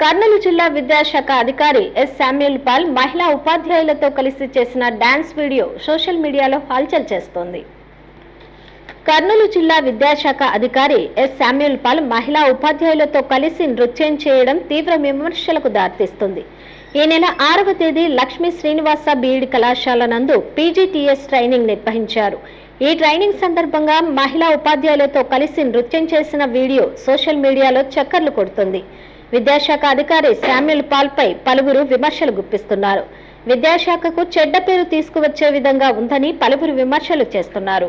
కర్నూలు జిల్లా విద్యాశాఖ అధికారి ఎస్ శామ్యుల్ పాల్ మహిళా ఉపాధ్యాయులతో కలిసి చేసిన డాన్స్ వీడియో సోషల్ మీడియాలో హల్చల్ చేస్తోంది. కర్నూలు జిల్లా విద్యాశాఖ అధికారి ఎస్ శామ్యుల్ పాల్ మహిళా ఉపాధ్యాయులతో కలిసి నృత్యం చేయడం తీవ్ర విమర్శలకు దారితీస్తుంది. ఈ నెల ఆరవ తేదీ లక్ష్మీ శ్రీనివాస బీఈడి కళాశాల నందు పీజీటీఎస్ ట్రైనింగ్ నిర్వహించారు. ఈ ట్రైనింగ్ సందర్భంగా మహిళా ఉపాధ్యాయులతో కలిసి నృత్యం చేసిన వీడియో సోషల్ మీడియాలో చక్కర్లు కొడుతుంది. విద్యాశాఖ అధికారి శామ్యుల్ పాల్పై పలువురు విమర్శలు గుప్పిస్తున్నారు. విద్యాశాఖకు చెడ్డ పేరు తీసుకువచ్చే విధంగా ఉందని పలువురు విమర్శలు చేస్తున్నారు.